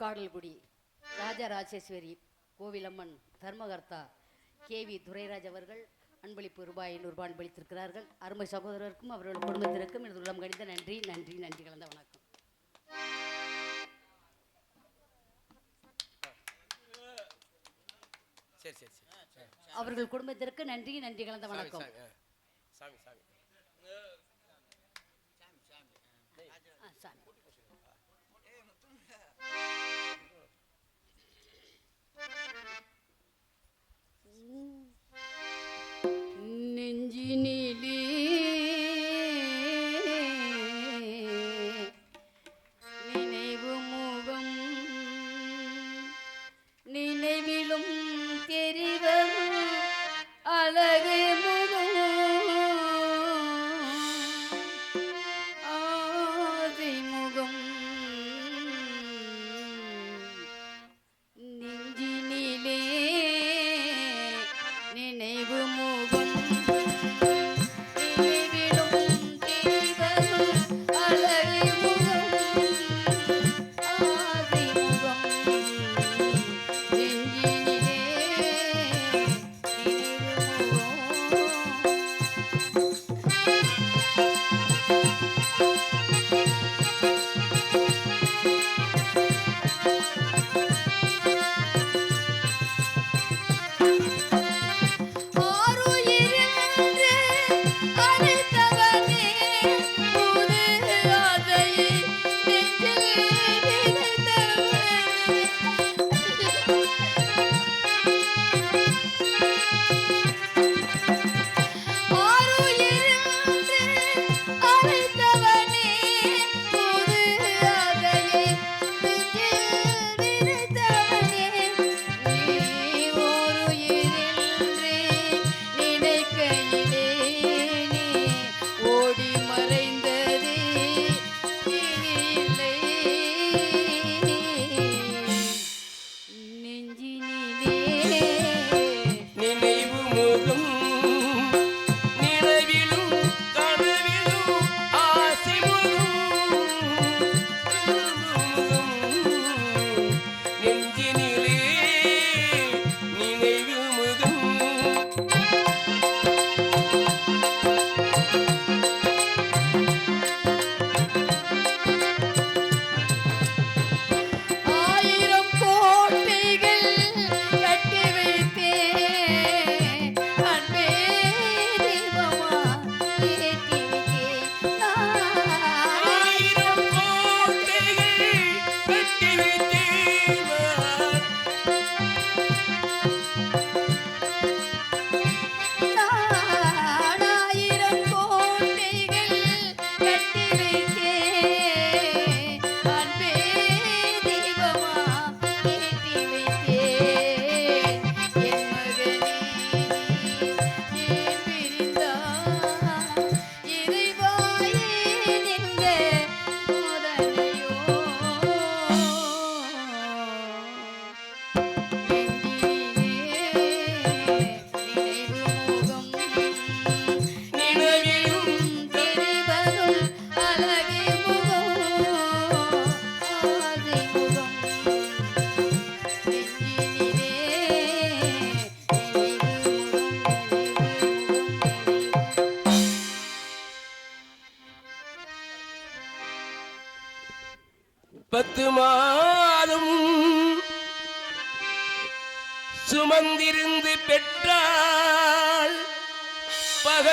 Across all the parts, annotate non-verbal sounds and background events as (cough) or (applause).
காடல்குடி ராஜராஜேஸ்வரி கோவிலம்மன் தர்மகர்த்தா K V Durairaj அவர்கள் அன்பளிப்பு ரூபாய் ஐநூறுபா அன்பளித்திருக்கிறார்கள். அருமை சகோதரருக்கும் அவருடைய குடும்பத்திற்கும் எனது உள்ளம் கணித்த நன்றி நன்றி நன்றி கலந்த வணக்கம். அவர்கள் குடும்பத்திற்கு நன்றி நன்றி கலந்த வணக்கம். சாமி சாமி.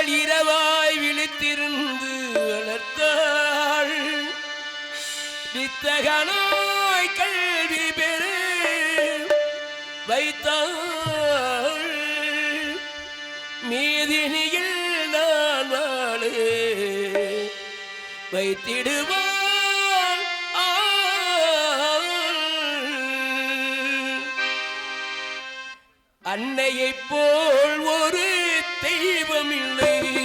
அவள் இரவாய் விழித்திருந்து வளர்த்தாள். வித்தகனாய் கல்வி பெரு வைத்தாள். மீதினியில் நான் வாழே வைத்திடுவாள் அன்னையைப் போல் ஒரு me Family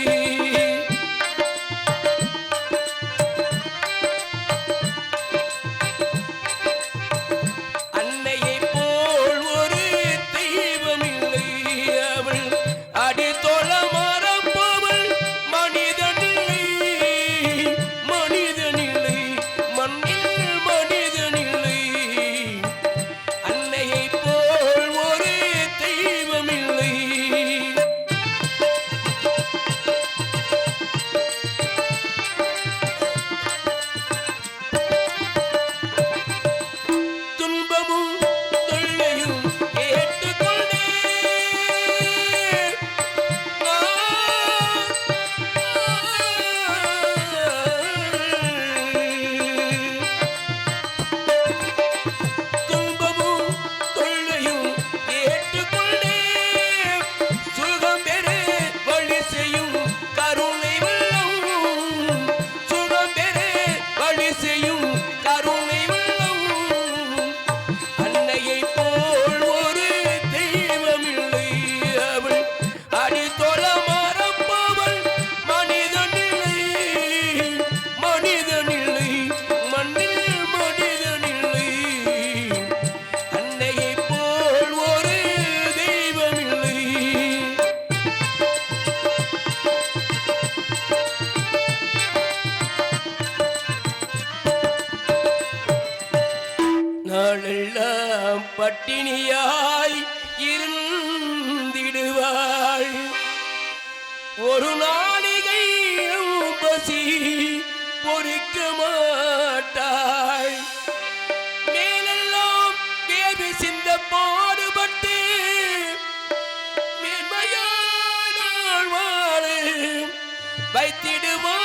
வைத்திடுவாள்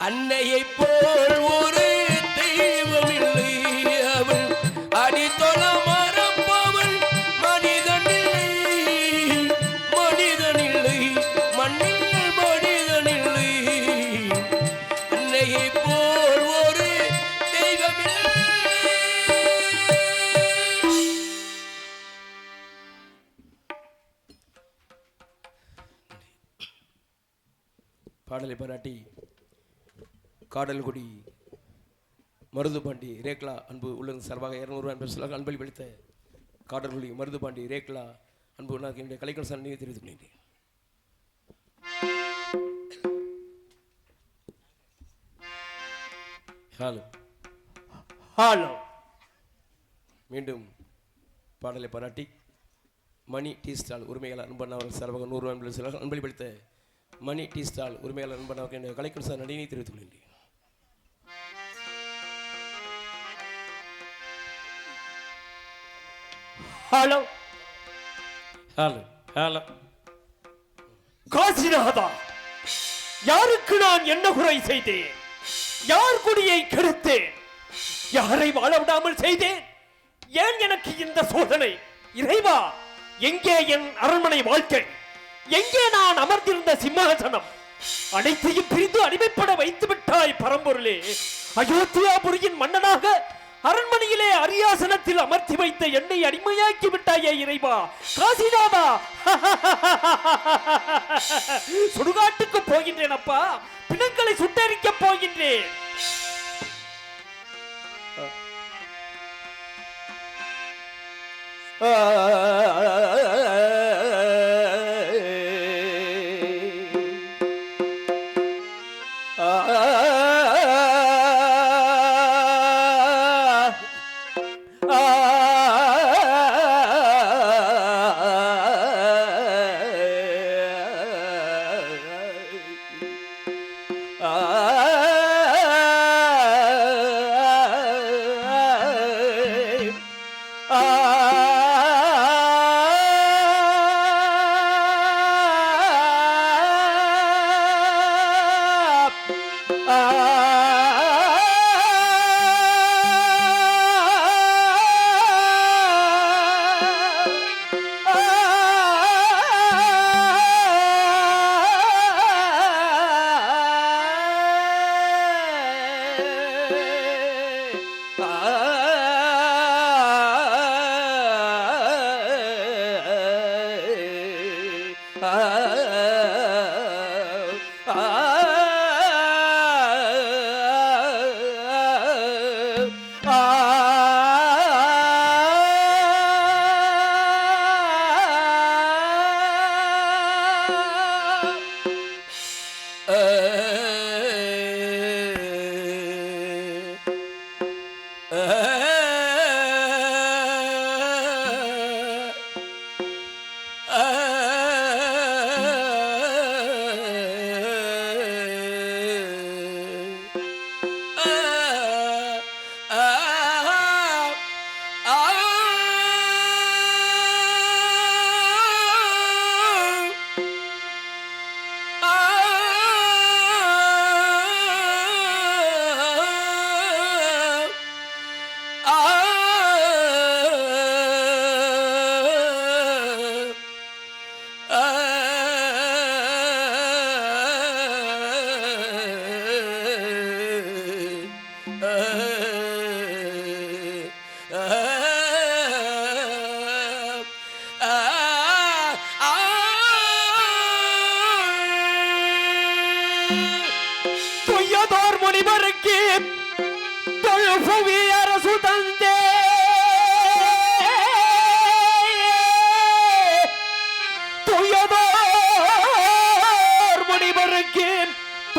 அன்னையைப் பாடலை பாராட்டி காடல்குடி மருதுபாண்டி ரேக்லா அன்பு உள்ளது சார்பாக இரநூறு அன்பு அன்பளிப்பளித்த காடல்குடி மருதுபாண்டி ரேக்லா அன்பு உள்ளாக என்னுடைய கலைக்கல் சன்னியை தெரிவித்துக் கொள்கிறேன். ஹலோ. ஹலோ. மீண்டும் பாடலை பாராட்டி மணி டீ ஸ்டால் உரிமையாளர் அன்பன் அவர்கள் சார்பாக நூறு அன்பு சொல்லாக அன்பளிப்பளித்த மணி டீ ஸ்டால் உரிமையாளர் அவர்கள் என்னுடைய கலைக்கல் சார் நடினை தெரிவித்துக் கொள்கிறேன் ஹலோ. Hello hello. காசிநாதா யாருக்கு நான் என்ன குறை செய்தேன்? யார் குடியை கெடுத்தேன்? யாரை வாழ விடாமல் செய்தேன்? ஏன் எனக்கு இந்த சோதனை? இறைவா எங்கே என் அரண்மனை வாழ்க்கை? எங்கே நான் அமர்ந்திருந்த சிம்மாசனம்? அனைத்தையும் பிரிந்து அடிமைப்பட வைத்து விட்டாய் பரம்பொருளே. அயோத்தியாபுரியின் மன்னனாக அரண்மனையிலே அரியாசனத்தில் அமர்த்தி வைத்த என்னை அடிமையாக்கி விட்டாயே இறைவா. காசிநாதா! (laughs) சுடுகாட்டுக்கு போகின்றேன் அப்பா. பிணங்களை சுட்டரிக்க போகின்றேன். ஆ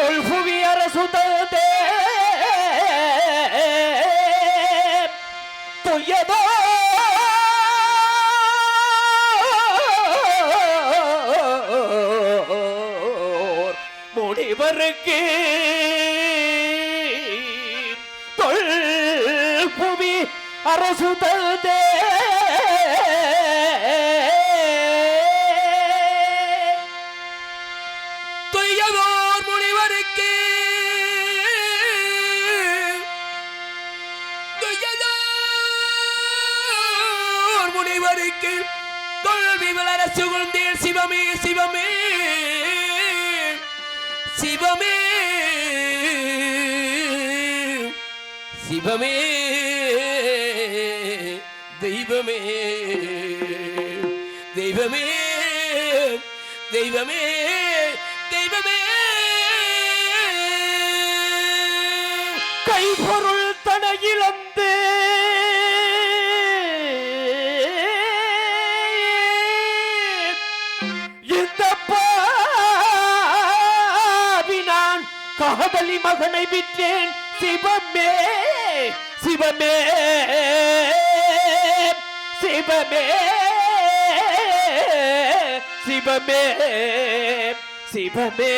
கொள்புவி அரசு தந்தே. பொய்யதோ முடிவருக்கு அரசு தந்தே. அனைவருக்கு தொழுவி வளர சுகுழ்ந்தேன் சிவமே சிவமே சிவமே சிவமே தெய்வமே தெய்வமே தெய்வமே தெய்வமே. கைபொருள் தன இழந்தே காதலி மகனை விற்றேன். சிவமே சிவமே சிவமே சிவமே சிவமே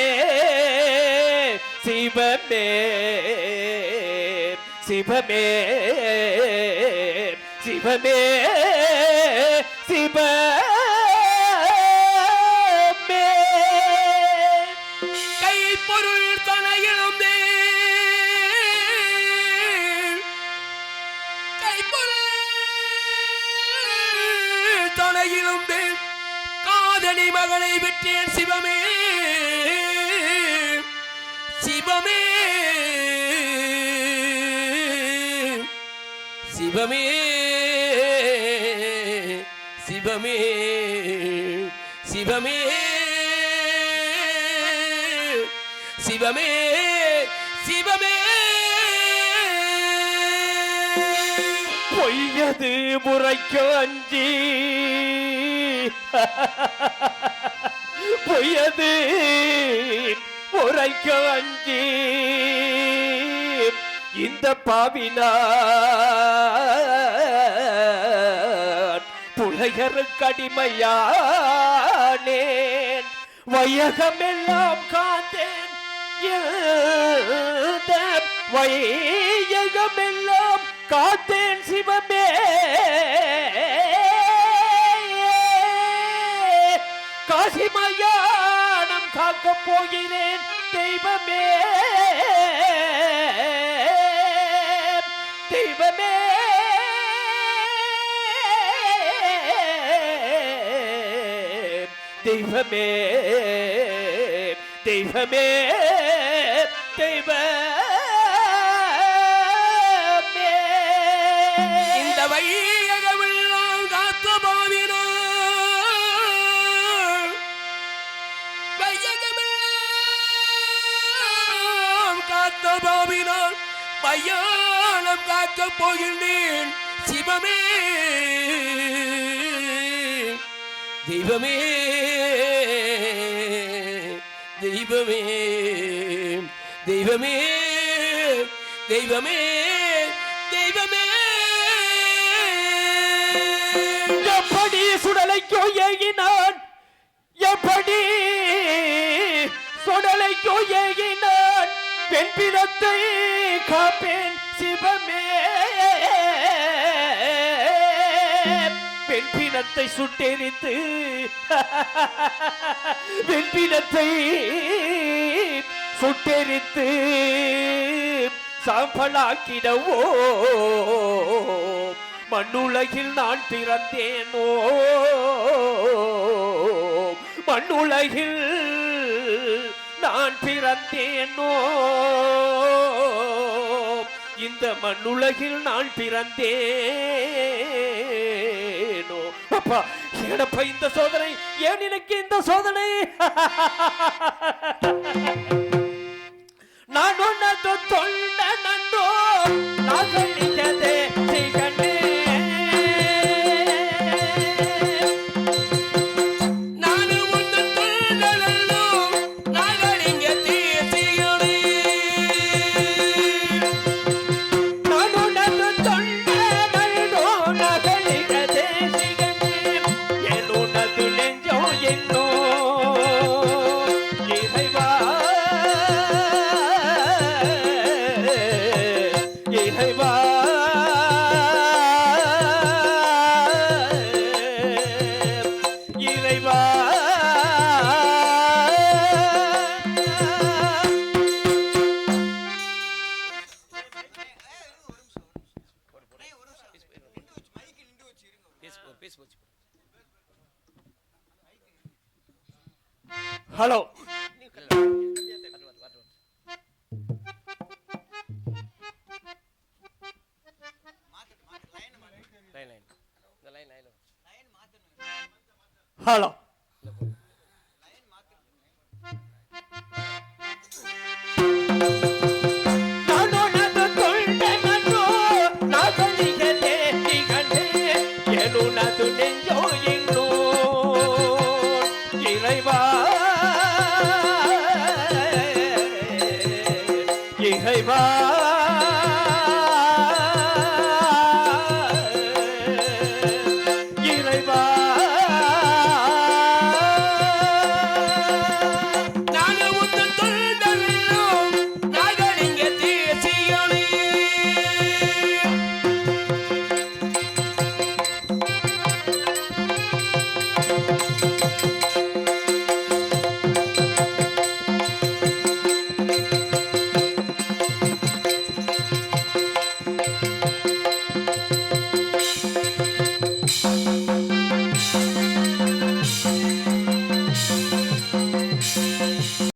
சிவமே சிவமே சிவமே சிவமே அருள் தனையிலும் தனையிலும் காதலி மகனை விட்டேன் சிவமே. சிவமே. சிவமே. சிவமே. சிவமே சிவமே. பொய்யது முறைக்கு அஞ்சி. பொய்யது முறைக்கு அஞ்சி. இந்த பாவினான் புலையரு அடிமையானேன் வையகமெல்லாம் கா வையகமெல்லாம் காத்தேன் சிவமே. காசிமயானம் காக்கப் போகிறேன் தெய்வமே. தெய்வமே. தெய்வமே. தெய்வமே தெய்வமே. இந்த வையகமெல்லாம் காத்த பாவினான் வையகமெல்லாம் காத்த பாவினான் பையானம் காக்கப் போகின்றேன். சிவமே. தெய்வமே. தெய்வமே தெய்வமே தெய்வமே தெய்வமே. எப்படி சுடலைக்கோ ஏகினான் எப்படி சுடலைக்கோ ஏகினான் பெண் பிணத்தை காப்பேன் சிவ பிணத்தை சுட்டெரித்து வெண்பிடத்தை சுட்டெரித்து சாம்பலாக்கிடவோ? மண்ணுலகில் நான் பிறந்தேனோ? மண்ணுலகில் நான் பிறந்தேனோ? இந்த மண்ணுலகில் நான் பிறந்தேன். அப்பா ஏனப்பா இந்த சோதனை. ஏன் எனக்கு இந்த சோதனை? நான் உனது தொண்ட நன்றோ நான் ஹலோ